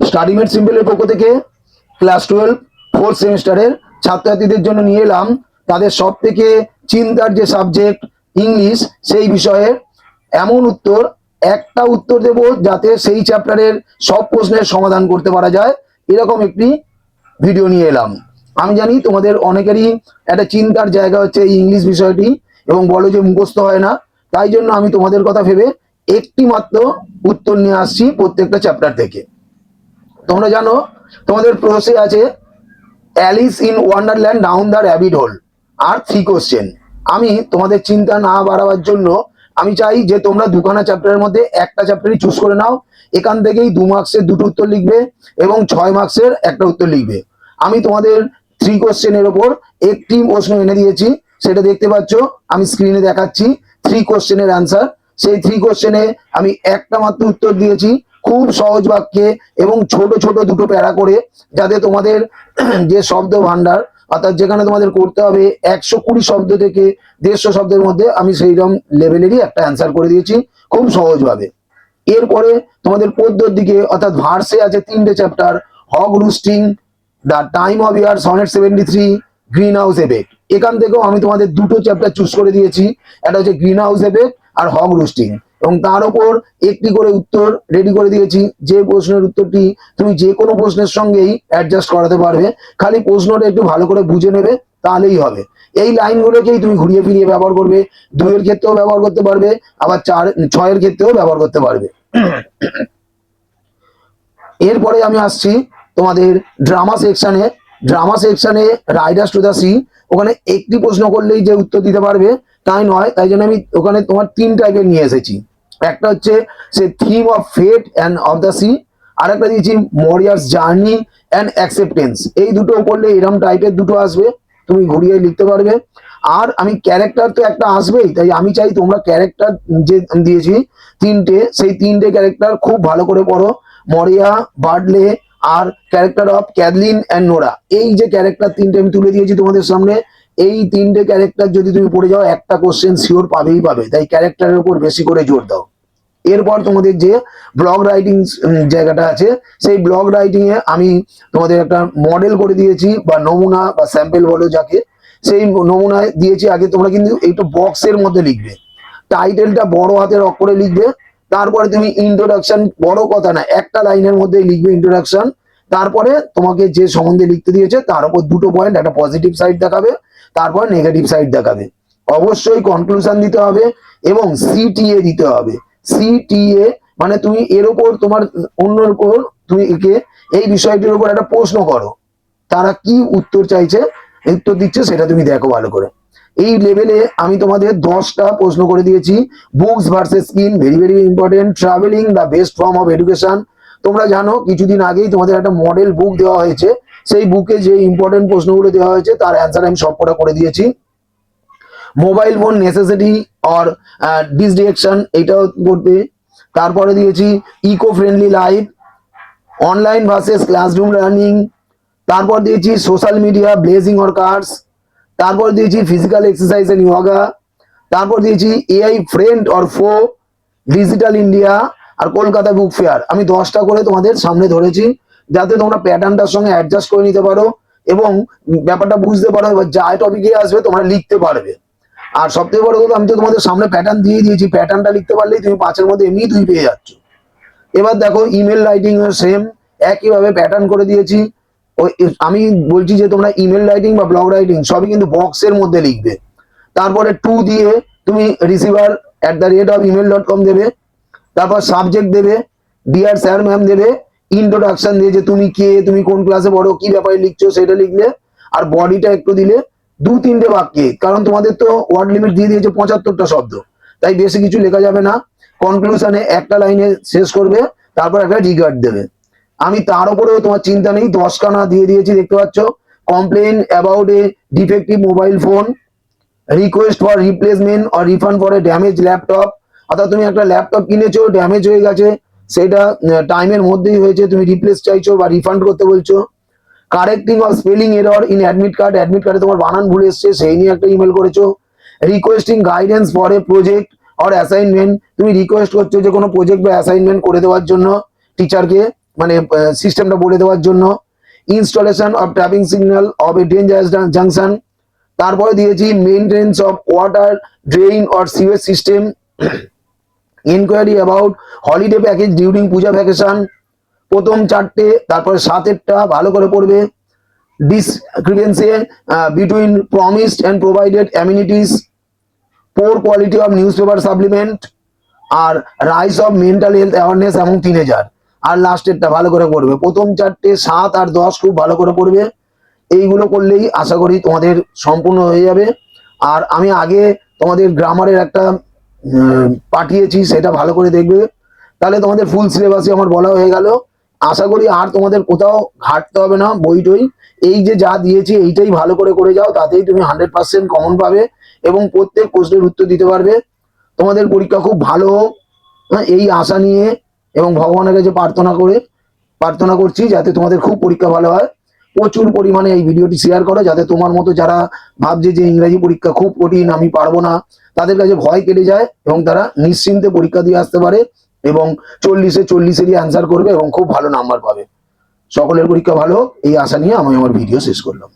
স্টাডিমেট সিম্পলের পক্ষ থেকে ক্লাস টুয়েলভ ফোর্থ সেমিস্টারের ছাত্রছাত্রীদের জন্য নিয়ে এলাম। তাদের সব থেকে চিন্তার যে সাবজেক্ট ইংলিশ সেই বিষয়ে এমন উত্তর, একটা উত্তর দেব যাতে সেই চ্যাপ্টারের সব প্রশ্নের সমাধান করতে পারা যায়। এরকম একটি ভিডিও নিয়ে এলাম। আমি জানি তোমাদের অনেকেরই একটা চিন্তার জায়গা হচ্ছে এই ইংলিশ বিষয়টি এবং বলো যে মুখস্থ হয় না। তাই জন্য আমি তোমাদের কথা ভেবে একটি মাত্র উত্তর নিয়ে আসছি প্রত্যেকটা চ্যাপ্টার থেকে। তোমরা জানো, তোমাদের প্রসে আছে Alice in Wonderland down the rabbit hole R three question আমি তোমাদের চিন্তা না বাড়াবার জন্য আমি চাই যে তোমরা দুখানা চ্যাপ্টারের মধ্যে একটা চ্যাপ্টারই চুজ করে নাও। এখান থেকেই দু মার্কসের দুটো উত্তর লিখবে এবং ছয় মার্কসের একটা উত্তর লিখবে। আমি তোমাদের থ্রি কোশ্চেনের ওপর একটি প্রশ্ন এনে দিয়েছি, সেটা দেখতে পাচ্ছ, আমি স্ক্রিনে দেখাচ্ছি। থ্রি কোশ্চেনের অ্যান্সার সেই থ্রি কোশ্চেনে আমি একটা মাত্র উত্তর দিয়েছি। খুব সহজ বাক্যে এবং ছোট ছোট দুটো প্যারা করে, যাতে তোমাদের যে শব্দ ভান্ডার অর্থাৎ যেখানে তোমাদের করতে হবে একশো কুড়ি শব্দ থেকে দেড়শো শব্দের মধ্যে আমি সেই রকম লেভেলেরই একটা অ্যান্সার করে দিয়েছি, খুব সহজভাবে। এরপরে তোমাদের পদ্যর দিকে, অর্থাৎ ভার্সে আছে তিনটে chapter hog roasting the time of year sonnet seventy three greenhouse effect এখান থেকেও আমি তোমাদের দুটো চ্যাপ্টার চুজ করে দিয়েছি, একটা হচ্ছে গ্রিন হাউস এফেক্ট আর হগ রুস্টিং এবং তার উপর একটি করে উত্তর রেডি করে দিয়েছি। যে প্রশ্নের উত্তরটি তুমি যে কোনো প্রশ্নের সঙ্গেই অ্যাডজাস্ট করাতে পারবে। খালি প্রশ্নটা একটু ভালো করে বুঝে নেবে, তাহলেই হবে। এই লাইনগুলোকেই তুমি ঘুরিয়ে ফিরিয়ে ব্যবহার করবে। দুইয়ের ক্ষেত্রেও ব্যবহার করতে পারবে, আবার চার, ছয়ের ক্ষেত্রেও ব্যবহার করতে পারবে। এরপরে আমি আসছি তোমাদের ড্রামা সেকশনে ড্রামা সেকশনে রাইডার্স টু দ্য সি ওখানে একটি প্রশ্ন করলেই যে উত্তর দিতে পারবে, তাই নয়, তাই জন্য আমি ওখানে তোমার তিন টাইপের নিয়ে এসেছি। একটা হচ্ছে সে theme of fate and of the sea আর একটা দিয়েছি মরিয়ার্স জার্নি অ্যান্ড অ্যাকসেপ্টেন্স এই দুটো করলে এরকম টাইপের দুটো আসবে, তুমি ঘুরিয়ে লিখতে পারবে। আর আমি ক্যারেক্টার তো একটা আসবেই, তাই আমি চাই তোমরা ক্যারেক্টার যে দিয়েছি তিনটে, সেই তিনটে ক্যারেক্টার খুব ভালো করে পড়ো। Maurya, Bartley R character of Cathleen and Nora. এই যে ক্যারেক্টার তিনটে আমি তুলে দিয়েছি তোমাদের সামনে এই তিনটে ক্যারেক্টার যদি তুমি পড়ে যাও, একটা কোশ্চেন শিওর পাবেই পাবে। তাই ক্যারেক্টারের উপর বেশি করে জোর দাও। এরপর তোমাদের যে ব্লগ রাইটিং জায়গাটা আছে, সেই ব্লগ রাইটিং এ আমি তোমাদের একটা মডেল করে দিয়েছি, বা নমুনা, বা স্যাম্পেল বলো যাকে। সেই নমুনা দিয়েছি, আগে তোমরা কিন্তু একটু বক্সের মধ্যে লিখবে। টাইটেলটা বড় হাতের অক্ষরে লিখবে, তারপরে তুমি ইন্ট্রোডাকশন বড় কথা না, একটা লাইনের মধ্যেই লিখবে ইন্ট্রোডাকশন তারপরে তোমাকে যে সম্বন্ধে লিখতে দিয়েছে, তার উপর দুটো পয়েন্ট একটা পজিটিভ সাইড দেখাবে। তারপর নেগেটিভ সাইড দেখাবে। অবশ্যই কনক্লুশন দিতে হবে এবং সিটিএ দিতে হবে। সিটিএ মানে তুমি এর উপর তোমার অন্যর উপর তুমি একে এই বিষয়টির উপর একটা প্রশ্ন করো। তারা কি উত্তর চাইছে, উত্তর দিচ্ছে সেটা তুমি দেখো ভালো করে। এই লেভেলে আমি তোমাদের দশটা প্রশ্ন করে দিয়েছি। Books versus screen very very important travelling the best form of education তোমরা জানো, কিছুদিন আগেই তোমাদের একটা মডেল বুক দেওয়া হয়েছে। সেই বুকে যে ইম্পর্টেন্ট প্রশ্নগুলো দেওয়া হয়েছে, তার অ্যান্সার আমি সবকটা করে দিয়েছি। Mobile phone necessity or distraction এটাও করবে তারপরে দিয়েছি eco friendly life online versus classroom learning তারপর দিয়েছি social media blessing or curse তারপর দিয়েছি ফিজিক্যাল এক্সারসাইজ এন্ড ইয়োগা তারপর দিয়েছি AI friend or foe digital India R Kolkata book fair আমি দশটা করে তোমাদের সামনে ধরেছি। যাতে তোমরা প্যাটার্নটার সঙ্গে অ্যাডজাস্ট করে নিতে পারো এবং ব্যাপারটা বুঝতে পারো এবার যা টপিকে আসবে তোমরা লিখতে পারবে। আর সব থেকে বড় কথা, আমি তো তোমাদের সামনে প্যাটার্ন দিয়ে দিয়েছি প্যাটার্নটা লিখতে পারলেই তুমি পাঁচের মধ্যে এমনি দুই পেয়ে যাচ্ছ। এবার দেখো ইমেল রাইটিং সেম একইভাবে প্যাটার্ন করে দিয়েছি। ওই আমি বলছি যে তোমরা ইমেল রাইটিং বা ব্লগ রাইটিং সবই কিন্তু বক্সের মধ্যে লিখবে। তারপরে টু দিয়ে তুমি receiver at the rate of email dot com দেবে, তারপর সাবজেক্ট দেবে ডিয়ার স্যার ম্যাম দেবে ইন্ট্রোডাকশন দিয়ে যে তুমি কে, তুমি কোন ক্লাসে পড়ো, কি ব্যাপারে লিখছো, সেটা লিখলে আর বডিটা একটু দিলে দু তিনটে বাক্যে, কারণ তোমাদের তো ওয়ার্ড লিমিট দিয়ে দিয়েছে পঁচাত্তরটা শব্দ। তাই বেশি কিছু লেখা যাবে না। কনক্লুশনে একটা লাইনে শেষ করবে, তারপর একটা রিগার্ড দেবে। আমি তার উপরেও তোমার চিন্তা নেই, দশখানা দিয়ে দিয়েছি, দেখতে পাচ্ছ। Complain about a defective mobile phone request for replacement or refund for a damage laptop অর্থাৎ তুমি একটা ল্যাপটপ কিনেছো ড্যামেজ হয়ে গেছে সেটা টাইমের মধ্যেই হয়েছে, তুমি রিপ্লেস চাইছো বা রিফান্ড করতে বলছো। Correcting of spelling error in admit card admit কার্ডে তোমার বানান ভুল এসছে, সেই নিয়ে একটা ইমেল করেছ। Requesting guidance for a project or assignment তুমি রিকোয়েস্ট করছ যে কোনো প্রজেক্ট বা অ্যাসাইনমেন্ট করে দেওয়ার জন্য টিচারকে মানে সিস্টেমটা বলে দেওয়ার জন্য। Installation of traffic signal of a dangerous junction তারপরে দিয়েছি maintenance of water drain or sewage system enquiry about holiday package during Puja vacation প্রথম চারটে, তারপরে সাতেরটা ভালো করে পড়বে। Discrepancy between promised and provided amenities poor quality of newspaper supplement R rise of mental health awareness এবং teenager আর লাস্টেরটা ভালো করে পড়বে। প্রথম চারটে, সাত আর দশ খুব ভালো করে পড়বে। এইগুলো করলেই আশা করি তোমাদের সম্পূর্ণ হয়ে যাবে। আর আমি আগে তোমাদের গ্রামারের একটা পাঠিয়েছি সেটা ভালো করে দেখবে। তাহলে তোমাদের ফুল সিলেবাসই আমার বলা হয়ে গেল। আশা করি আর তোমাদের কোথাও ঘাটতে হবে না বই টই। এই যে যা দিয়েছি এইটাই ভালো করে করে যাও তাতেই তুমি হান্ড্রেড পার্সেন্ট কমন পাবে এবং প্রত্যেক প্রশ্নের উত্তর দিতে পারবে। তোমাদের পরীক্ষা খুব ভালো হোক। হ্যাঁ, এই আশা নিয়ে এবং ভগবানের কাছে প্রার্থনা করে প্রার্থনা করছি যাতে তোমাদের খুব পরীক্ষা ভালো হয়। প্রচুর পরিমাণে এই ভিডিওটি শেয়ার করো, যাতে তোমার মতো যারা ভাবছে যে ইংরেজি পরীক্ষা খুব কঠিন, আমি পারব না, তাদের কাছে ভয় কেটে যায় এবং তারা নিশ্চিন্তে পরীক্ষা দিয়ে আসতে পারে এবং চল্লিশে চল্লিশেরই অ্যান্সার করবে এবং খুব ভালো নাম্বার পাবে। সকলের পরীক্ষা ভালো এই আশা নিয়ে আমি আমার ভিডিও শেষ করলাম।